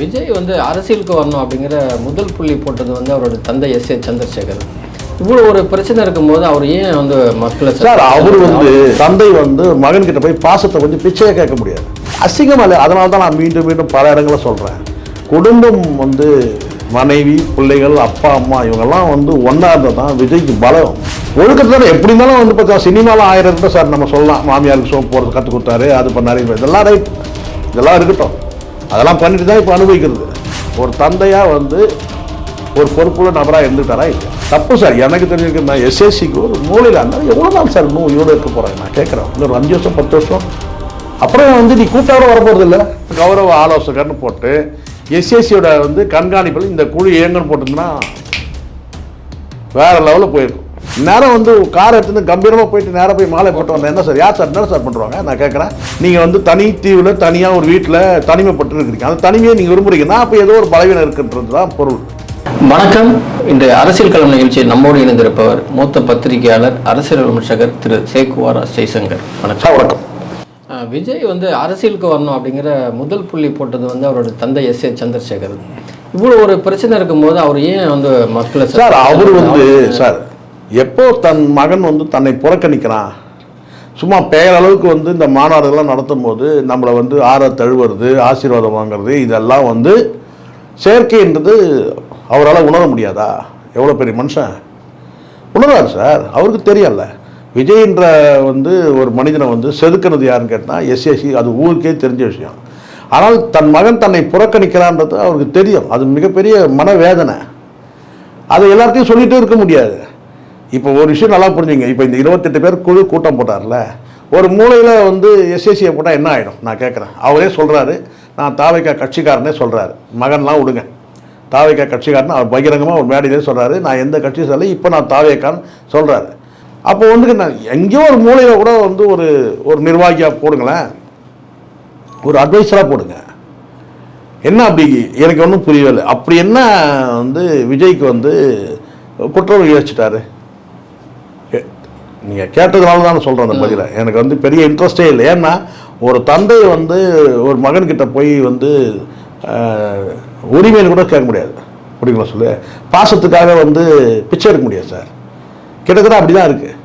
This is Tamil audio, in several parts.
விஜய் வந்து அரசியலுக்கு வரணும் அப்படிங்கிற முதல் புள்ளி போட்டது வந்து அவரோட தந்தை எஸ் ஏ சந்திரசேகர். இவ்வளோ ஒரு பிரச்சனை இருக்கும்போது அவர் ஏன் வந்து மக்களை சார் அவர் வந்து தந்தை வந்து மகன் கிட்ட போய் பாசத்தை கொஞ்சம் பிச்சையே கேட்க முடியாது. அசிங்கம் இல்லை அதனால தான் நான் மீண்டும் மீண்டும் பல இடங்களில் சொல்கிறேன் குடும்பம் வந்து மனைவி பிள்ளைகள் அப்பா அம்மா இவங்கெல்லாம் வந்து ஒன்றா இருந்தால் தான் விஜய்க்கு பலம். ஒழுக்கத்தில் எப்படி இருந்தாலும் வந்து பார்த்தா சினிமாவில் ஆயிரம் இருந்தால் சார் நம்ம சொல்லலாம். மாமியாருக்கு சோப் போகிறது கற்றுக் கொடுத்தாரு அது பண்ணாரு இதெல்லாம் ரைட் இதெல்லாம் இருக்கட்டும். அதெல்லாம் பண்ணிட்டு தான் இப்போ அனுபவிக்கிறது. ஒரு தந்தையாக வந்து ஒரு பொறுப்புள்ள நபராக இருந்துட்டாரா இல்லை தப்பு சார். எனக்கு தெரிஞ்சிருக்கு நான் எஸ்எஸ்சிக்கு ஒரு மூலையில் இருந்தால் எவ்வளோ நாள் சார் இன்னும் இவ்வளோ இருக்க போகிறேன் நான் கேட்குறேன். இன்னொரு அஞ்சு வருஷம் பத்து வருஷம். அப்புறம் வந்து நீ கூட்டாவோட வரப்போகிறது இல்லை. கௌரவ ஆலோசகர்னு போட்டு எஸ்எஸ்சியோட வந்து கண்காணிப்பில் இந்த குழு இயங்கன்னு போட்டிருந்தா வேற லெவலில் போயிருக்கும். நேரம் வந்து கார் எடுத்துட்டு கம்பீரமாக போயிட்டு நேராக போய் மாலை போட்டு வந்தேன். என்ன சார்? யார் சார்? என்ன சார் பண்ணுறாங்க நான் கேட்குறேன் நீங்கள் வந்து தனி தீவில் தனியாக ஒரு வீட்டில் தனிமைப்பட்டு இருக்கிறீங்க அந்த தனிமையை நீங்கள் விரும்புறீங்கன்னா அப்போ ஏதோ ஒரு பலவீனம் இருக்குன்றது தான் பொருள். வணக்கம். இந்த அரசியல் களம் நிகழ்ச்சியில் நம்மோடு இணைந்திருப்பவர் மூத்த பத்திரிகையாளர் அரசியல் விமர்சகர் திரு சேகுவார் ஜெய்சங்கர் வணக்கம். வணக்கம். விஜய் வந்து அரசியலுக்கு வரணும் அப்படிங்கிற முதல் புள்ளி போட்டது வந்து அவரோட தந்தை எஸ் ஏ சந்திரசேகர். இவ்வளோ ஒரு பிரச்சனை இருக்கும்போது அவர் ஏன் வந்து மக்களை சார் அவர் வந்து சார் எப்போ தன் மகன் வந்து தன்னை புறக்கணிக்கிறான்? சும்மா பெயரளவுக்கு வந்து இந்த மாநாடுகள்லாம் நடத்தும் போது நம்மளை வந்து ஆற தழுவுறது ஆசீர்வாதம் வாங்குறது இதெல்லாம் வந்து செயற்கைன்றது அவரால் உணர முடியாதா? எவ்வளோ பெரிய மனுஷன்? உணர்வார் சார். அவருக்கு தெரியல. விஜய்ன்ற வந்து ஒரு மனிதனை வந்து செதுக்கிறது யாருன்னு கேட்டால் எஸ்எஸ்சி அது ஊருக்கே தெரிஞ்ச விஷயம். ஆனால் தன் மகன் தன்னை புறக்கணிக்கிறான்றது அவருக்கு தெரியும். அது மிகப்பெரிய மனவேதனை. அதை எல்லாத்தையும் சொல்லிகிட்டே இருக்க முடியாது. இப்போ ஒரு விஷயம் நல்லா புரிஞ்சுங்க. இப்போ இந்த இருபத்தெட்டு பேர் குழு கூட்டம் போட்டார்ல ஒரு மூலையில் வந்து எஸ்எஸ்சியை போட்டால் என்ன ஆகிடும் நான் கேட்குறேன் அவரே சொல்கிறாரு நான் தாவைக்கா கட்சிக்காரனே சொல்கிறாரு மகன்லாம் விடுங்க. தாவைக்கா கட்சிக்காரன் அவர் பகிரங்கமாக ஒரு மேடையிலே சொல்கிறாரு நான் எந்த கட்சி சொல்ல இப்போ நான் தாவேக்கான்னு சொல்கிறாரு அப்போ வந்து நான் எங்கேயோ ஒரு மூலையில் கூட வந்து ஒரு ஒரு நிர்வாகியாக போடுங்களேன். ஒரு அட்வைஸராக போடுங்க. என்ன அப்படி? எனக்கு ஒன்றும் புரியவில்லை அப்படி என்ன வந்து விஜய்க்கு வந்து குற்றம் யோசிச்சிட்டாரு நீங்கள் கேட்டதுனால தான் சொல்கிறேன் அந்த பதிலை. எனக்கு வந்து பெரிய இன்ட்ரெஸ்டே இல்லை. ஏன்னா ஒரு தந்தை வந்து ஒரு மகன்கிட்ட போய் வந்து உரிமைன்னு கூட கேட்க முடியாது. புரியுங்களா சொல்லு? பாசத்துக்காக வந்து பிச்சை எடுக்க முடியாது சார். கிட்டத்தட்ட அப்படி தான் இருக்குது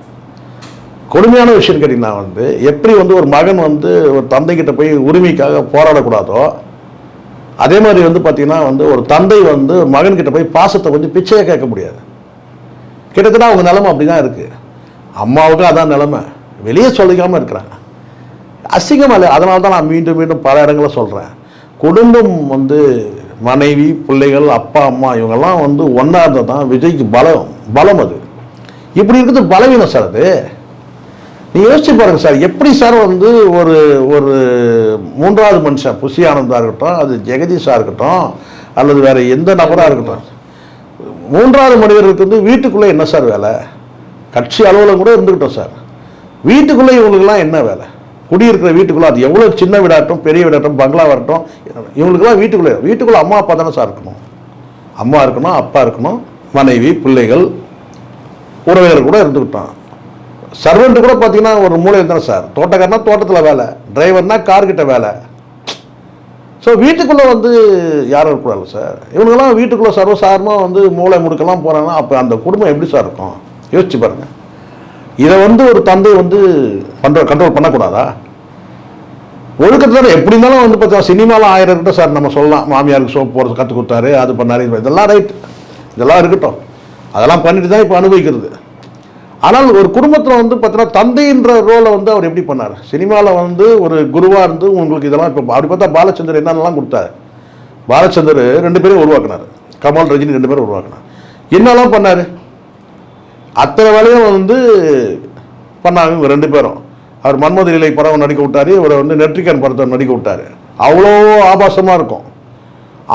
கொடுமையான விஷயம் கேட்டிங்கன்னா வந்து எப்படி வந்து ஒரு மகன் வந்து ஒரு தந்தைக்கிட்ட போய் உரிமைக்காக போராடக்கூடாதோ அதே மாதிரி வந்து பார்த்தீங்கன்னா வந்து ஒரு தந்தை வந்து மகன்கிட்ட போய் பாசத்தை வந்து பிச்சையே கேட்க முடியாது. கிட்டத்தட்ட அவங்க நிலைமை அப்படி தான் இருக்குது அம்மாவுக்கும் அதான் நிலமை. வெளியே சொல்லிக்காமல் இருக்கிறாங்க. அசிங்கமாக இல்லை. அதனால தான் நான் மீண்டும் மீண்டும் பல இடங்களில் சொல்கிறேன் குடும்பம் வந்து மனைவி பிள்ளைகள் அப்பா அம்மா இவங்கெல்லாம் வந்து ஒன்றா இருந்தால் தான் விஜய்க்கு பலம் பலம் அது. இப்படி இருக்கிறது பலவீனம் சார் அது. நீங்கள் யோசிச்சு பாருங்கள் சார். எப்படி சார் வந்து ஒரு ஒரு மூன்றாவது மனுஷன் புசி ஆனந்தாக இருக்கட்டும் அது ஜெகதீஷாக இருக்கட்டும் அல்லது வேற எந்த நபராக இருக்கட்டும். மூன்றாவது மனிதருக்கு வந்து வீட்டுக்குள்ளே என்ன சார் வேலை? கட்சி அலுவலகம் கூட இருந்துக்கிட்டோம் சார். வீட்டுக்குள்ளே இவங்களுக்குலாம் என்ன வேலை? குடியிருக்கிற வீட்டுக்குள்ளே அது எவ்வளோ சின்ன வீடாகட்டும் பெரிய வீடாகட்டும் பங்களா வரட்டும் இவங்களுக்குலாம் வீட்டுக்குள்ளே வீட்டுக்குள்ளே அம்மா அப்பா தானே சார் இருக்கணும். அம்மா இருக்கணும் அப்பா இருக்கணும் மனைவி பிள்ளைகள் உறவினர் கூட இருந்துக்கிட்டோம் சர்வெண்ட்டு கூட பார்த்தீங்கன்னா ஒரு மூளை தானே சார். தோட்டக்காரனா தோட்டத்தில் வேலை டிரைவர்னா கார்கிட்ட வேலை. ஸோ வீட்டுக்குள்ளே வந்து யாரும் இருக்கக்கூடாது சார். இவங்கெல்லாம் வீட்டுக்குள்ளே சர்வசாதாரணமாக வந்து மூளை முடுக்கெல்லாம் போகிறாங்கன்னா அப்போ அந்த குடும்பம் எப்படி சார் இருக்கும்? யோசிச்சு பாருங்கள் இதை வந்து ஒரு தந்தை வந்து பண்ணுற கண்ட்ரோல் பண்ணக்கூடாதா? ஒழுக்கத்தில் எப்படி இருந்தாலும் வந்து பார்த்தா சினிமாவில் ஆயிரம் இருக்கட்டும் சார் நம்ம சொல்லலாம். மாமியாருக்கு சோப்பு போகிறது கற்றுக் கொடுத்தாரு அது பண்ணாரு பண்ணாரு. இதெல்லாம் ரைட் இதெல்லாம் இருக்கட்டும். அதெல்லாம் பண்ணிட்டு தான் இப்போ அனுபவிக்கிறது. ஆனால் ஒரு குடும்பத்தில் வந்து பார்த்தீங்கன்னா தந்தைன்ற ரோலை வந்து அவர் எப்படி பண்ணார்? சினிமாவில் வந்து ஒரு குருவாக இருந்து உங்களுக்கு இதெல்லாம் இப்போ அப்படி பார்த்தா பாலச்சந்தர் என்னென்னலாம் கொடுத்தாரு? பாலச்சந்தர் ரெண்டு பேரும் உருவாக்குனார். கமல் ரஜினி ரெண்டு பேரும் உருவாக்குனார். என்னெல்லாம் பண்ணார்? அத்தனை வேலையும் வந்து பண்ணாங்க இவங்க ரெண்டு பேரும். அவர் மன்மத நிலை படம் நடிக்க விட்டார். இவரை வந்து நெற்றிக்கன் படத்தை நடிக்க விட்டாரு. அவ்வளோ ஆபாசமாக இருக்கும்.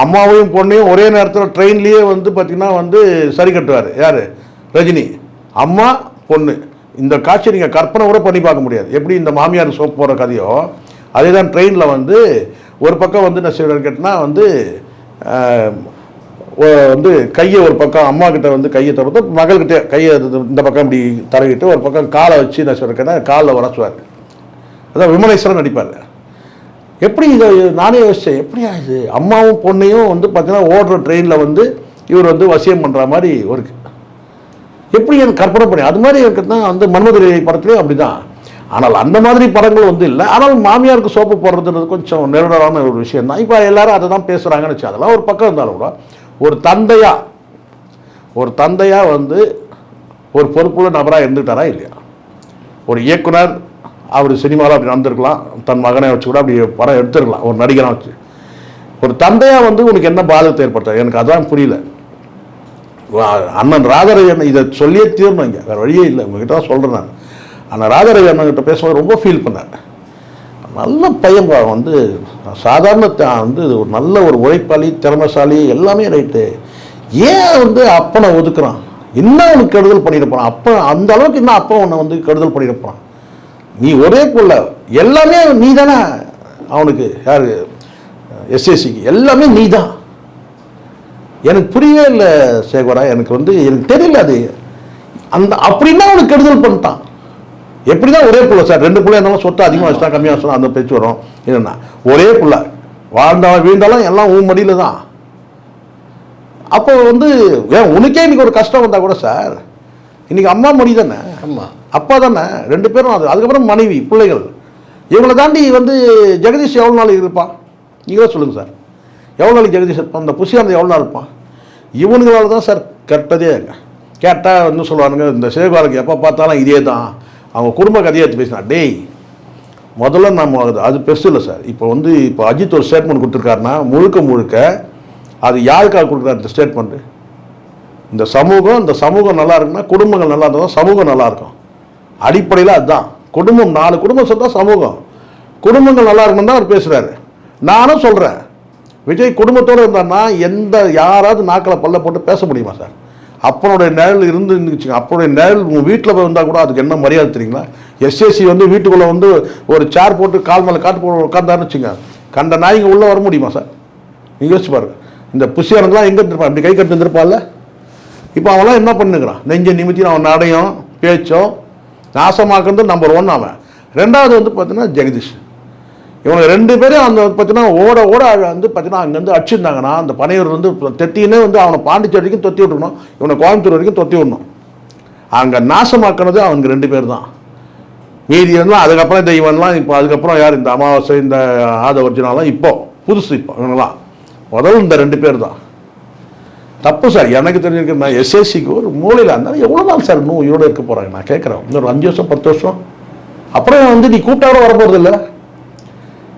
அம்மாவையும் பொண்ணையும் ஒரே நேரத்தில் ட்ரெயின்லேயே வந்து பார்த்திங்கன்னா வந்து சரி கட்டுவார். யார்? ரஜினி. அம்மா பொண்ணு. இந்த காட்சி நீங்கள் கற்பனை கூட பண்ணி பார்க்க முடியாது. எப்படி இந்த மாமியார் சோப் போகிற கதையோ அதே தான் ட்ரெயினில் வந்து ஒரு பக்கம் வந்து என்ன செய்வார் கேட்டால் வந்து வந்து கையை ஒரு பக்கம் அம்மா கிட்ட வந்து கையை தொடர்ந்து மகள்கிட்ட கையை இந்த பக்கம் இப்படி தரவிட்டு ஒரு பக்கம் காலை வச்சு என்ன சொல்கிறேன்னா காலில் உரசுவார் அதான் விமலேஸ்வரன் நடிப்பார் எப்படி இதை நானே யோசித்தேன் எப்படியா இது? அம்மாவும் பொண்ணையும் வந்து பார்த்தீங்கன்னா ஓடுற ட்ரெயினில் வந்து இவர் வந்து வசியம் பண்ணுற மாதிரி ஒரு எப்படி எனக்கு கற்பனை பண்ணி அது மாதிரி இருக்கிறது தான் வந்து மன்மதுரை படத்துலேயும் அப்படி தான் ஆனால் அந்த மாதிரி படங்கள் வந்து இல்லை. ஆனால் மாமியாருக்கு சோப்பு போடுறதுன்றது கொஞ்சம் நெருடலான ஒரு விஷயம் தான் இப்போ எல்லாரும் அதை தான் பேசுகிறாங்கன்னு வச்சு அதெல்லாம் ஒரு பக்கம் இருந்தாலும் கூட ஒரு தந்தையா ஒரு தந்தையா வந்து ஒரு பொறுப்புள்ள நபராக இருந்துட்டாரா இல்லையா? ஒரு இயக்குனர் அவர் சினிமாவில் அப்படி நடந்திருக்கலாம் தன் மகனை வச்சு கூட அப்படி படம் எடுத்துருக்கலாம் ஒரு நடிகனை வச்சு. ஒரு தந்தையாக வந்து உனக்கு என்ன பாதகத்தை ஏற்படுத்த எனக்கு அதான் புரியல. அண்ணன் ராஜரவி அண்ணன் இதை சொல்லியே தீரணும் இங்கே. வேறு வழியே இல்லை. உங்ககிட்ட தான் சொல்கிறேன் நான். அண்ணன் ராதரவி அண்ணன் கிட்ட பேசும்போது ரொம்ப ஃபீல் பண்ணேன். நல்ல பையன் வந்து சாதாரண வந்து ஒரு நல்ல ஒரு உழைப்பாளி திறமைசாலி எல்லாமே ரைட்டு. ஏன் வந்து அப்பனை ஒதுக்குறான்? என்ன அவனுக்கு கெடுதல் பண்ணியிருப்பான் அப்போ அந்த அளவுக்கு என்ன அப்பா உன்னை வந்து கெடுதல் பண்ணியிருப்பான் நீ ஒரே புள்ள. எல்லாமே நீ தானே அவனுக்கு யார்? எஸ்எஸ்சிக்கு எல்லாமே நீ தான் எனக்கு புரியவே இல்லை சேகரா எனக்கு வந்து எனக்கு தெரியல அது. அந்த அப்படின்னா அவனுக்கு கெடுதல் பண்ணிட்டான்? எப்படிதான் ஒரே புள்ள சார்? ரெண்டு பிள்ளை இருந்தாலும் சொத்து அதிகமாக வச்சுட்டா கம்மியாக வச்சுட்டா அந்த பேச்சு வரும். என்னன்னா ஒரே புள்ள. வாழ்ந்தாலும் வீழ்ந்தாலும் எல்லாம் உன் மடியில தான். அப்போ வந்து ஏன் உனக்கே இன்னைக்கு ஒரு கஷ்டம் வந்தா கூட சார்? இன்னைக்கு அம்மா மொழி தானே? ஆமாம் அப்பா தானே? ரெண்டு பேரும் அது. அதுக்கப்புறம் மனைவி பிள்ளைகள். இவங்களை தாண்டி வந்து ஜெகதீஷ் எவ்வளோ நாள் இருப்பான்? நீங்களே சொல்லுங்கள் சார். எவ்வளோ நாளைக்கு ஜெகதீஷ் இருப்பான்? அந்த புசியானது எவ்வளோ நாள் இருப்பான்? இவனுங்களால தான் சார் கெட்டதே கேட்டால் வந்து சொல்லுவானுங்க இந்த சேகுவாருக்கு எப்போ பார்த்தாலும் இதே தான் அவங்க குடும்ப கதையை எடுத்து பேசினா டேய் முதல்ல நம்ம அது அது பெருசு இல்லை சார். இப்போ வந்து இப்போ அஜித் ஒரு ஸ்டேட்மெண்ட் கொடுத்துருக்காருன்னா முழுக்க முழுக்க அது யாருக்காக கொடுக்குறாரு இந்த ஸ்டேட்மெண்ட்டு இந்த சமூகம் இந்த சமூகம் நல்லா இருக்குன்னா குடும்பங்கள் நல்லா இருந்தால் சமூகம் நல்லா இருக்கும். அடிப்படையில் அதுதான். குடும்பம் நாலு குடும்பம் சொன்னால் சமூகம். குடும்பங்கள் நல்லா இருக்கணும் தான் அவர் பேசுகிறாரு நானும் சொல்கிறேன் விஜய் குடும்பத்தோடு இருந்தாருன்னா எந்த யாராவது நாக்களை பல்ல போட்டு பேச முடியுமா சார்? அப்பனுடைய நிழல் இருந்து இருந்துச்சுங்க அப்பனுடைய நிழல் உங்கள் வீட்டில் போய் வந்தால் கூட அதுக்கு என்ன மரியாதை தெரியுங்களா? எஸ்எஸ்சி வந்து வீட்டுக்குள்ளே வந்து ஒரு சேர் போட்டு கால் மேலே காட்டு போட்டு உட்காந்தாருன்னு வச்சுங்க கண்ட நாய்ங்க உள்ளே வர முடியுமா சார் நீங்கள் யோசிச்சு பாருங்க. இந்த புசியானதுலாம் எங்கே இருந்திருப்பான் இப்படி கை கட்டு இருந்திருப்பான்ல இப்போ அவன்லாம் என்ன பண்ணுகிறான்? நெஞ்ச நிமித்தி அவன் நடையும் பேச்சும் நாசமாக்குறது நம்பர் ஒன் அவன். ரெண்டாவது வந்து பார்த்தீங்கன்னா ஜெகதீஷ். இவங்க ரெண்டு பேரும் அந்த பார்த்தீங்கன்னா ஓட ஓட வந்து பார்த்தீங்கன்னா அங்கேருந்து அடிச்சிருந்தாங்கன்னா அந்த பனையூர் வந்து தெத்தினே வந்து அவனை பாண்டிச்சேரி வரைக்கும் தொத்தி விட்டுருணும் இவனை கோயம்புத்தூர் வரைக்கும் தொத்தி விடணும். அங்கே நாசமாக்குனது அவனுக்கு ரெண்டு பேர் தான் மீதி வந்து அதுக்கப்புறம் இந்த இவன்லாம் இப்போ அதுக்கப்புறம் யார் இந்த அமாவாசை இந்த ஆதவர்ஜினாலாம் இப்போ புதுசு இப்போ இவங்கெல்லாம் முதல்ல இந்த ரெண்டு பேர் தான் தப்பு சார் எனக்கு தெரிஞ்சிருக்க நான் எஸ்எஸ்சிக்கு ஒரு மூலையில் இருந்தாலும் எவ்வளோ நாள் சார் இன்னும் உயிரோடு இருக்க போகிறாங்க நான் கேட்குறேன். இன்னொரு அஞ்சு வருஷம் பத்து வருஷம். அப்புறம் வந்து நீ கூப்பிட்டாட வரப்போகிறது இல்லை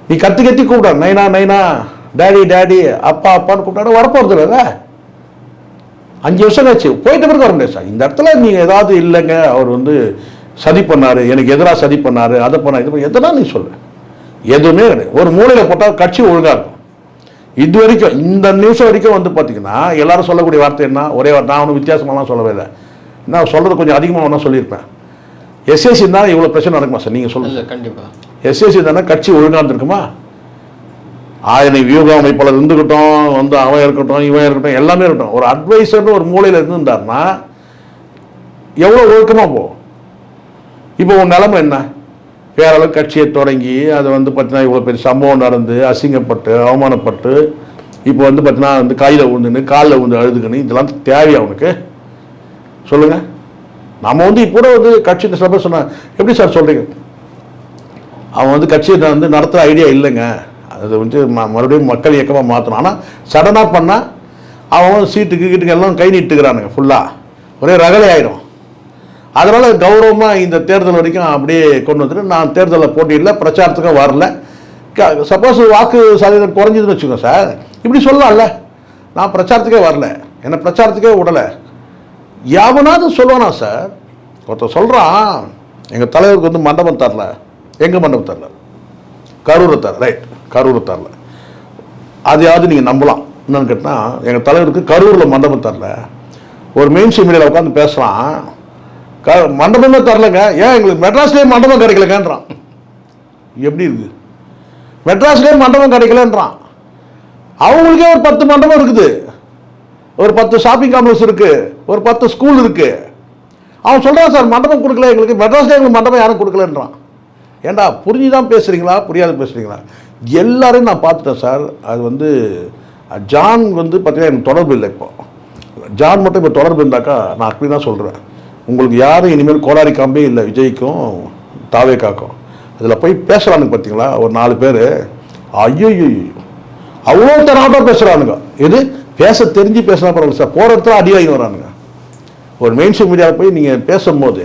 நீ கத்தி கத்தி கூப்பிட நைனா நைனா டேடி டேடி அப்பா அப்பான்னு கூப்பிட்டாட வரப்போகிறது இல்லைல்ல அஞ்சு வருஷம் ஆச்சு போயிட்ட பிறகு வர முடியாது சார். இந்த இடத்துல நீங்கள் ஏதாவது இல்லைங்க. அவர் வந்து சதி பண்ணார். எனக்கு எதிராக சதி பண்ணார். அதை பண்ணார் இது பண்ண- எதனா நீ சொல்லு எதுவுமே கிடையாது. ஒரு மூலையில் போட்டால் கட்சி ஒழுங்காக இருக்கும். இது வரைக்கும் இந்த நிமிஷம் வரைக்கும் வந்து பார்த்தீங்கன்னா எல்லாரும் சொல்லக்கூடிய வார்த்தை என்ன? ஒரே நான் ஒன்றும் வித்தியாசமாலாம் சொல்லவே இல்லை. நான் சொல்கிறது கொஞ்சம் அதிகமாக ஒன்றா சொல்லியிருப்பேன். எஸ்எஸ்சி தான் இவ்வளோ பிரச்சனை நடக்குமா சார்? நீங்கள் சொல்லுங்கள் கண்டிப்பாக எஸ்எஸ்சி தானே கட்சி ஒழுங்காக இருந்திருக்குமா? ஆயனை வியூக அமைப்பாளர் இருந்துக்கிட்டோம் வந்து அவன் இருக்கட்டும் இவன் இருக்கட்டும் எல்லாமே இருக்கட்டும். ஒரு அட்வைசர்னு ஒரு மூலையில் இருந்திருந்தார்னா எவ்வளோ ஒழுக்கமாக போ? இப்போ உன் நிலமை என்ன? பேரளவு கட்சியை தொடங்கி அதை வந்து பார்த்தீங்கன்னா இவ்வளோ பெரிய சம்பவம் நடந்து அசிங்கப்பட்டு அவமானப்பட்டு இப்போ வந்து பார்த்தீங்கன்னா வந்து கையில் உழுந்துன்னு காலில் உழுந்து அழுதுக்குன்னு இதெல்லாம் தேவையா அவனுக்கு சொல்லுங்கள் நம்ம வந்து இப்போ கூட வந்து கட்சி சபை பேர் எப்படி சார் சொல்கிறீங்க அவன் வந்து கட்சியை வந்து நடத்துகிற ஐடியா இல்லைங்க. அது வந்து ம- மறுபடியும் மக்கள் இயக்கமாக மாற்றணும் ஆனால் சடனாக பண்ணால் அவன் சீட்டுக்கு கீட்டுக்கு எல்லாம் கை நீட்டுக்கிறானுங்க ஃபுல்லாக ஒரே ரகலை ஆயிரும். அதனால் கௌரவமாக இந்த தேர்தல் வரைக்கும் அப்படியே கொண்டு வந்துட்டு நான் தேர்தலில் போட்டியிடல பிரச்சாரத்துக்கும் வரல. சப்போஸ் வாக்கு சதவீதம் குறைஞ்சதுன்னு வச்சுக்கோங்க சார். இப்படி சொல்லலாம்ல. நான் பிரச்சாரத்துக்கே வரல. என்னை பிரச்சாரத்துக்கே விடலை. யாவனாவது சொல்லுவானா சார். ஒருத்தர் சொல்கிறான் எங்கள் தலைவருக்கு வந்து மண்டபம் தரல. எங்கள் மண்டபம் கரூரத்தார் தர ரைட் கரூரத்தாரில் தரல அதையாவது நீங்கள் நம்பலாம். என்னன்னு கேட்டால் எங்கள் தலைவருக்கு கரூரில் மண்டபம் தரல ஒரு மெயின் ஸ்ட்ரீம் மீடியாவில் உட்காந்து பேசுகிறான் க மண்டபமே தரலங்க ஏன் எங்களுக்கு மெட்ராஸ்லேயே மண்டபம் கிடைக்கலங்கன்றான். எப்படி இருக்குது மெட்ராஸ்லேயே மண்டபம் கிடைக்கலன்றான். அவங்களுக்கே ஒரு பத்து மண்டபம் இருக்குது. ஒரு பத்து ஷாப்பிங் காம்ப்ளெக்ஸ் இருக்குது ஒரு பத்து ஸ்கூல் இருக்குது அவன் சொல்கிறான் சார் மண்டபம் கொடுக்கல. எங்களுக்கு மெட்ராஸ்லேயே எங்களுக்கு மண்டபம் யாரும் கொடுக்கலன்றான். ஏன்டா புரிஞ்சு தான் பேசுகிறீங்களா புரியாத பேசுறீங்களா? எல்லாரையும் நான் பார்த்துட்டேன் சார். அது வந்து ஜான் வந்து பார்த்தீங்கன்னா எனக்கு தொடர்பு இல்லை இப்போ. ஜான் மட்டும் இப்போ தொடர்பு இருந்தாக்கா நான் அப்படி தான் சொல்கிறேன் உங்களுக்கு யாரும் இனிமேல் கோடாரி காம்பே இல்லை விஜய்க்கும் தாவேக்காக்கும். அதில் போய் பேசுகிறானுங்க பார்த்தீங்களா? ஒரு நாலு பேர். ஐயோ அவ்வளோ தராட்டம் பேசுகிறானுங்க எது? பேச தெரிஞ்சு பேசினா பரவாயில்ல சார். போகிற இடத்துல அடி வாங்கி வரானுங்க. ஒரு மெயின் ஸ்ட்ரீம் மீடியாவில் போய் நீங்கள் பேசும்போது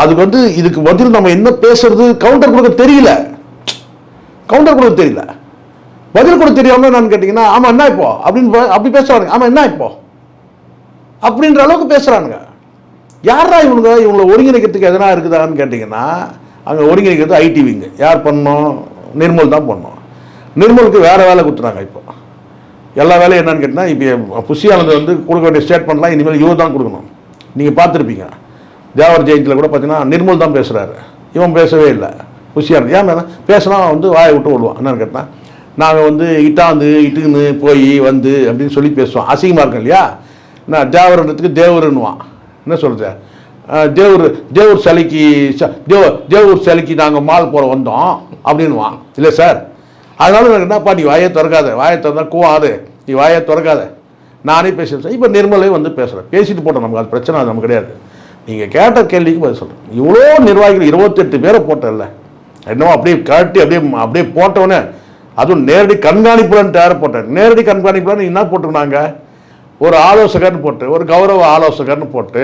அதுக்கு வந்து இதுக்கு பதில் நம்ம என்ன பேசுறது? கவுண்டர் கொடுக்க தெரியல. கவுண்டர் கொடுக்க தெரியல. பதில் கொடுக்க தெரியாம நான் கேட்டிங்கன்னா ஆமாம் என்ன இப்போ? அப்படின்னு அப்படி பேசுறாங்க ஆமாம் என்ன இப்போ? அப்படின்ற அளவுக்கு பேசுகிறானுங்க யாரா இவனுங்க? இவங்களை ஒருங்கிணைக்கிறதுக்கு எதனா இருக்குதான்னு கேட்டிங்கன்னா அங்கே ஒருங்கிணைக்கிறது ஐடி விங்கு யார் பண்ணோம் நிர்மல் தான் பண்ணோம் நிர்மலுக்கு வேறு வேலை கொடுத்துறாங்க இப்போ. எல்லா வேலையும் என்னன்னு கேட்டிங்கன்னா இப்போ புஷியானது வந்து கொடுக்க வேண்டிய ஸ்டேட்மெண்ட்லாம் இனிமேல் இவர் தான் கொடுக்கணும். நீங்கள் பார்த்துருப்பீங்க. தேவர் ஜெயந்தியில் கூட பார்த்தீங்கன்னா நிர்மல் தான் பேசுகிறாரு இவன் பேசவே இல்லை. புஷியானது ஏன் மேடம்? பேசினா வந்து வாயை விட்டு விடுவான் என்னன்னு கேட்டால் நாங்கள் வந்து இட்டாந்து இட்டுக்குன்னு போய் வந்து அப்படின்னு சொல்லி பேசுவோம். அசிங்கமாக இருக்கும் இல்லையா? நான் தேவரத்துக்கு தேவருன்னுவான். என்ன சொல்கிறது தேவர் தேவர் சிலைக்கு ச- தேவ தேவர் சிலைக்கு நாங்கள் மால் போட வந்தோம் அப்படின்னுவான். இல்லை சார். அதனால எனக்கு என்னப்பா நீ வாயை திறக்காத. வாயை திறந்தா கூவாது. நீ வாயை திறக்காத. நானே பேசுகிறேன் சார் இப்போ நிர்மலே வந்து பேசுகிறேன் பேசிட்டு போட்டோம் நமக்கு. அது பிரச்சனை அது நமக்கு கிடையாது. நீங்கள் கேட்ட கேள்விக்கு பதில் சொல்கிறேன் இவ்வளோ நிர்வாகிகள் இருபத்தெட்டு பேரை போட்டேன்ல என்னவோ அப்படியே காட்டி அப்படியே அப்படியே போட்டவொடனே அதுவும் நேரடி கண்காணிப்புலன்னு யாரை போட்டேன் நேரடி கண்காணிப்புலன்னு என்ன போட்டுருந்தாங்க? ஒரு ஆலோசகர்னு போட்டு ஒரு கௌரவ ஆலோசகர்னு போட்டு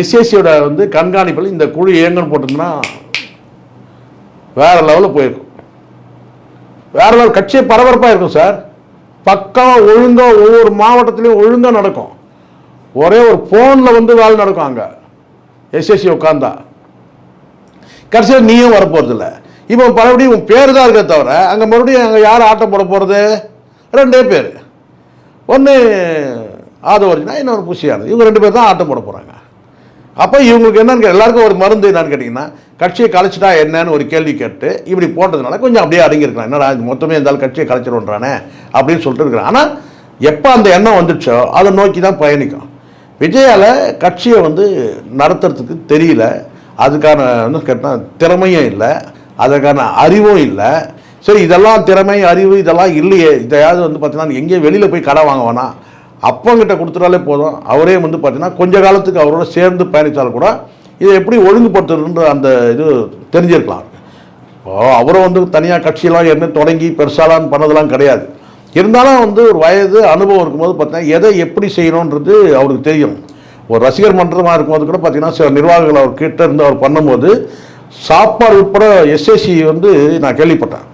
எஸ்எஸ்சியோட வந்து கண்காணிப்பில் இந்த குழு இயங்குன்னு போட்டிருந்தா வேற லெவலில் போயிருக்கும். வேற லெவல் கட்சியே பரபரப்பாக இருக்கும் சார். பக்காவாக ஒழுங்காக ஒவ்வொரு மாவட்டத்துலேயும் ஒழுங்காக நடக்கும். ஒரே ஒரு ஃபோனில் வந்து வேலை நடக்கும் அங்கே. எஸ்எஸ்சி உட்காந்தா கடைசியில் நீயும் வரப்போகிறதில்ல இப்போ மறுபடியும் உன் பேர் தான் இருக்கே தவிர அங்கே மறுபடியும் அங்கே யார் ஆட்டம் போட போகிறது ரெண்டே பேர். ஒன்று ஆதவர்ஜினா இன்னொரு புஷியானது இவங்க ரெண்டு பேர் தான் ஆட்டம் போட போகிறாங்க அப்போ இவங்களுக்கு என்னன்னு எல்லாருக்கும் ஒரு மருந்து என்னன்னு கேட்டிங்கன்னா கட்சியை கலைச்சிட்டா என்னன்னு ஒரு கேள்வி கேட்டு இப்படி போட்டதுனால கொஞ்சம் அப்படியே அடங்கியிருக்கலாம். என்னடா மொத்தமே இருந்தாலும் கட்சியை கலைச்சிடுன்றானே அப்படின்னு சொல்லிட்டு இருக்கிறான் ஆனால் எப்போ அந்த எண்ணம் வந்துடுச்சோ அதை நோக்கி தான் பயணிக்கும். விஜயால் கட்சியை வந்து நடத்துறதுக்கு தெரியல. அதுக்கான என்ன கேட்டால் திறமையும் இல்லை. அதற்கான அறிவும் இல்லை. சரி இதெல்லாம் திறமை அறிவு இதெல்லாம் இல்லையே. இதையாவது வந்து பார்த்தீங்கன்னா எங்கேயும் வெளியில் போய் கடை வாங்க வேணாம். அப்பங்கிட்ட கொடுத்துட்டாலே போதும். அவரே வந்து பார்த்தீங்கன்னா கொஞ்ச காலத்துக்கு அவரோட சேர்ந்து பயணித்தாலும் கூட இதை எப்படி ஒழுங்குபடுத்துறதுன்ற அந்த இது தெரிஞ்சிருக்கலாம். அவரும் வந்து தனியாக கட்சியெல்லாம் என்ன தொடங்கி பெருசாலாம் பண்ணதெல்லாம் கிடையாது. இருந்தாலும் வந்து ஒரு வயது அனுபவம் இருக்கும்போது பார்த்தீங்கன்னா எதை எப்படி செய்யணுன்றது அவருக்கு தெரியும். ஒரு ரசிகர் மன்றமாக இருக்கும்போது கூட பார்த்தீங்கன்னா சில நிர்வாகிகள் அவர் கிட்ட இருந்து அவர் பண்ணும்போது சாப்பாடு உட்பட எஸ்எஸ்சி வந்து நான் கேள்விப்பட்டேன்.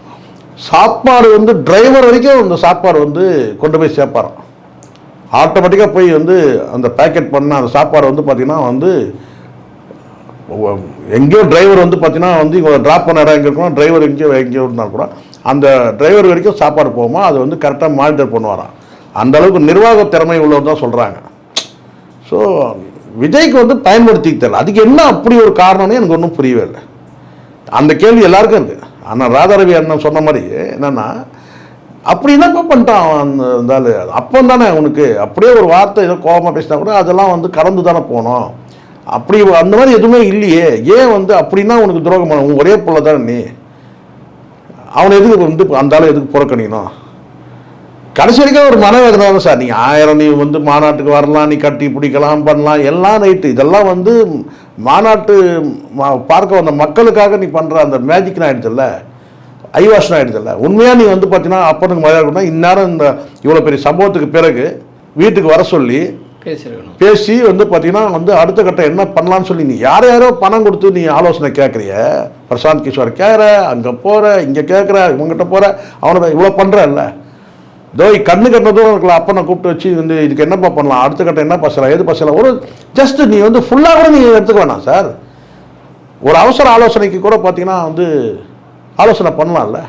சாப்பாடு வந்து டிரைவர் வரைக்கும் அந்த சாப்பாடு வந்து கொண்டு போய் சேர்ப்பாராம். ஆட்டோமேட்டிக்காக போய் வந்து அந்த பேக்கெட் பண்ண அந்த சாப்பாடு வந்து பார்த்தீங்கன்னா வந்து எங்கேயோ டிரைவர் வந்து பார்த்தீங்கன்னா வந்து இங்கே ட்ராப் பண்ண இடம் எங்கே இருக்கணும் டிரைவர் எங்கேயோ எங்கேயோ இருந்தால் கூட அந்த டிரைவர் வரைக்கும் சாப்பாடு போகுமா? அது வந்து கரெக்டாக மானிட்டர் பண்ணுவாராம். அந்த அளவுக்கு நிர்வாக திறமை உள்ளவர் தான் சொல்கிறாங்க ஸோ விஜய்க்கு வந்து பயன்படுத்திக்க தெரியல. அதுக்கு என்ன அப்படி ஒரு காரணம்னு எனக்கு ஒன்றும் புரியவே இல்லை. அந்த கேள்வி எல்லாருக்கும் இருக்குது ஆனால் ராதாரவி அண்ணன் சொன்ன மாதிரி என்னென்னா அப்படி என்னப்பா பண்ணிட்டான் அவன் அந்த இருந்தாலும்? அப்போ தானே அவனுக்கு. அப்படியே ஒரு வார்த்தை ஏதோ கோபமாக பேசினா கூட அதெல்லாம் வந்து கடந்து தானே போனோம். அப்படி அந்த மாதிரி எதுவுமே இல்லையே. ஏன் வந்து அப்படின்னா உனக்கு துரோகம் பண்ண ஒரே பிள்ளை தானே நீ? அவனை எதுக்கு வந்து அந்த ஆளை எதுக்கு புறக்கணிக்கணும்? கடைசி வரைக்கும் ஒரு மனவேதனை தான் சார். நீங்கள் ஆயிரம் நீ வந்து மாநாட்டுக்கு வரலாம் நீ கட்டி பிடிக்கலாம் பண்ணலாம் எல்லாம் ரைட்டு இதெல்லாம் வந்து மாநாட்டு மா- பார்க்க வந்த மக்களுக்காக நீ பண்ணுற அந்த மேஜிக் ஆகிடுதில்ல ஐவாஷன் ஆகிடுதில்ல உண்மையாக நீ வந்து பார்த்தீங்கன்னா அப்பனுக்கு மழையாக இருக்கணும் இந்நேரம் இந்த இவ்வளோ பெரிய சம்பவத்துக்கு பிறகு வீட்டுக்கு வர சொல்லி பேசியிருக்கணும். பேசி வந்து பார்த்தீங்கன்னா வந்து அடுத்த கட்டம் என்ன பண்ணலாம்னு சொல்லி நீ யார் யாரோ பணம் கொடுத்து நீ ஆலோசனை கேட்குறிய? பிரசாந்த் கிஷோர் கேட்குற அங்கே போகிற இங்கே கேட்குற இவங்ககிட்ட போகிற அவனை இவ்வளோ பண்ணுறல்ல இதோ கண்ணு கட்டினதும் இருக்கலாம் அப்பனை கூப்பிட்டு வச்சு வந்து இதுக்கு என்னப்பா பண்ணலாம்? அடுத்த கட்டம் என்ன பசலாம்? எது பசலாம்? ஒரு ஜஸ்ட் நீ வந்து ஃபுல்லாக கூட நீ எடுத்துக்க வேணாம் சார் ஒரு அவசர ஆலோசனைக்கு கூட பார்த்தீங்கன்னா வந்து ஆலோசனை பண்ணலாம்ல.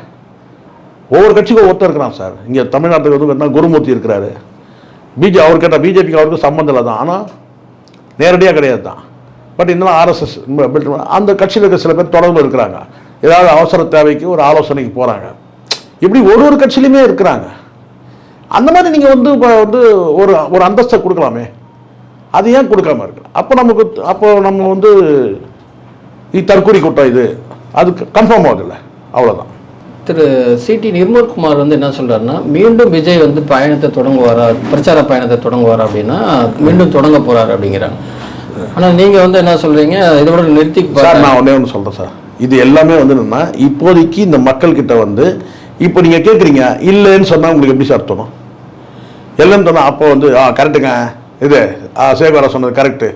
ஒவ்வொரு கட்சிக்கும் ஒருத்தர் இருக்கிறான் சார் இங்கே தமிழ்நாட்டுக்கு வந்து பார்த்தீங்கன்னா குருமூர்த்தி இருக்கிறாரு. பிஜே அவர் கேட்டால் பிஜேபிக்கு அவருக்கு சம்மந்தம் இல்லை தான். ஆனால் நேரடியாக கிடையாது தான். பட் இருந்தாலும் ஆர்எஸ்எஸ் அந்த கட்சியில் இருக்க சில பேர் தொடர்பு இருக்கிறாங்க. ஏதாவது அவசர தேவைக்கு ஒரு ஆலோசனைக்கு போகிறாங்க இப்படி ஒரு ஒரு கட்சியிலுமே இருக்கிறாங்க. அந்த மாதிரி நீங்கள் வந்து இப்போ வந்து ஒரு ஒரு அந்தஸ்தை கொடுக்கலாமே. அது ஏன் கொடுக்காம இருக்கலாம் அப்போ நமக்கு அப்போ நம்ம வந்து இது தற்கொலை கூட்டம் இது. அது கன்ஃபார்ம் ஆகுதுல்ல. அவ்வளோதான் திரு சிடி நிர்மல்குமார் வந்து என்ன சொல்றாருன்னா மீண்டும் விஜய் வந்து பயணத்தை தொடங்குவாரா பிரச்சார பயணத்தை தொடங்குவாரா அப்படின்னா மீண்டும் தொடங்க போறாரு அப்படிங்கிறாங்க. ஆனா நீங்க வந்து என்ன சொல்றீங்க? இதோட நிறுத்தி சார் நான் ஒன்றே ஒன்று சொல்கிறேன் சார். இது எல்லாமே வந்து என்னன்னா இப்போதைக்கு இந்த மக்கள்கிட்ட வந்து இப்போ நீங்கள் கேட்குறீங்க இல்லைன்னு சொன்னால் உங்களுக்கு எப்படி சார் தோணும்? இல்லைன்னு சொன்னால் அப்போ வந்து ஆ கரெக்டுங்க இது ஆ சேகரா சொன்னது கரெக்டு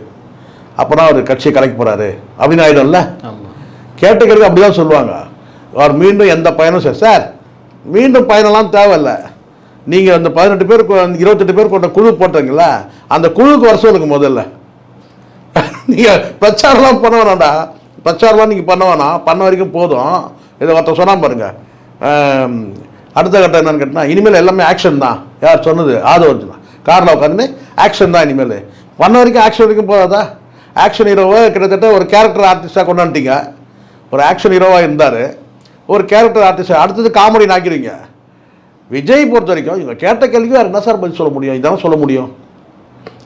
அப்போ தான் அவர் கட்சியை கலைக்க போகிறாரு அப்படின்னு ஆயிடும்ல? ஆமா. கேட்ட கேட்க அப்படி தான் சொல்லுவாங்க. அவர் மீண்டும் எந்த பயனும் சார் சார் மீண்டும் பயணம்லாம் தேவையில்ல. நீங்கள் அந்த பதினெட்டு பேர் இருபத்தெட்டு பேர் கொண்ட குழு போட்டீங்களா அந்த குழுவுக்கு வர சொல்லுங்க முதல்ல. நீங்கள் பிரச்சாரம்லாம் பண்ண வேணாம்டா. பிரச்சாரம்லாம் நீங்கள் பண்ண வேணாம். பண்ண வரைக்கும் போதும். இதை ஒருத்தர் சொன்னால் பாருங்கள் அடுத்த கட்டம் என்னன்னு கேட்டால் இனிமேல் எல்லாமே ஆக்ஷன் தான். யார் சொன்னது? ஆதோ தான் காரில் உட்காந்து ஆக்ஷன் தான் இனிமேல். பண்ண வரைக்கும் ஆக்ஷன் வரைக்கும் போகாதா? ஆக்ஷன் ஹீரோவை கிட்டத்தட்ட ஒரு கேரக்டர் ஆர்டிஸ்டாக கொண்டாண்டிங்க ஒரு ஆக்ஷன் ஹீரோவாக இருந்தார். ஒரு கேரக்டர் ஆர்டிஸ்ட் அடுத்தது காமெடி நாக்கிறீங்க விஜய் பொறுத்த வரைக்கும் இவங்க கேட்ட கேள்விக்கு வேறு என்ன சார் பதில் சொல்ல முடியும்? இதான் சொல்ல முடியும்.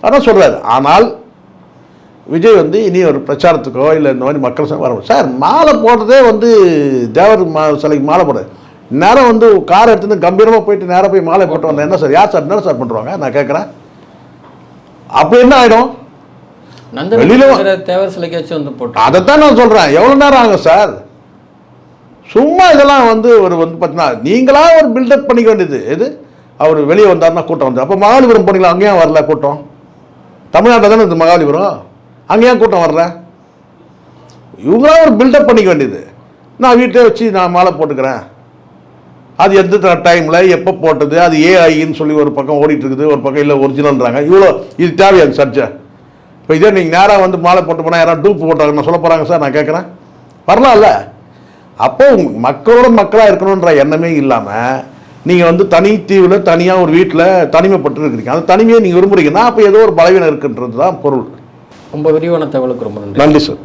அதான் சொல்கிறாரு ஆனால் விஜய் வந்து இனி ஒரு பிரச்சாரத்துக்கோ இல்லை இந்த மாதிரி மக்கள் வர சார் மாலை போடுறதே வந்து தேவர் மா சிலைக்கு மாலை போடுறது நேரம் வந்து கார் எடுத்துன்னு கம்பீரமாக போயிட்டு நேராக போய் மாலை போட்டு வந்தேன் என்ன சார் யார் சார் என்ன சார் பண்ணுறாங்க நான் கேட்குறேன் அப்போ என்ன ஆகிடும் வெளியில தேவர் சிலைக்காச்சும் வந்து போட்டு அதைத்தான் நான் சொல்கிறேன் எவ்வளோ நேரம் ஆகும் சார் சும்மா இதெல்லாம் வந்து ஒரு வந்து பார்த்தீங்கன்னா நீங்களாக ஒரு பில்டப் பண்ணிக்க வேண்டியது. எது? அவர் வெளியே வந்தாருன்னா கூட்டம் வந்து அப்போ மகாலிபுரம் போனீங்களா? அங்கேயும் வரல கூட்டம். தமிழ்நாட்டில் தானே இது மகாலிபுரம்? அங்கேயும் கூட்டம் வரல? இவங்களாம் ஒரு பில்டப் பண்ணிக்க வேண்டியது. நான் வீட்டிலே வச்சு நான் மாலை போட்டுக்கிறேன். அது எந்த டைமில் எப்போ போட்டது? அது ஏஐன்னு சொல்லி ஒரு பக்கம் ஓடிட்டு இருக்குது ஒரு பக்கம் இல்லை ஒரிஜினல்ன்றாங்க இவ்வளோ இது தேவையாது சர்ச்சை இப்போ இதே நீங்கள் நேராக வந்து மாலை போட்டு போனால் யாராவது டூப் போட்டாங்க நான் சொல்ல போகிறாங்க சார் நான் கேட்குறேன். வரலாம்ல. அப்போ மக்களோட மக்களாக இருக்கணுன்ற எண்ணமே இல்லாமல் நீங்கள் வந்து தனி தீவில் தனியாக ஒரு வீட்டில் தனிமைப்பட்டு இருக்கிறீங்க அந்த தனிமையை நீங்கள் விரும்புறீங்கன்னா அப்போ ஏதோ ஒரு பலவீனம் இருக்குன்றது தான் பொருள். ரொம்ப விரிவான தகவலுக்கு ரொம்ப நன்றி. நன்றி சார்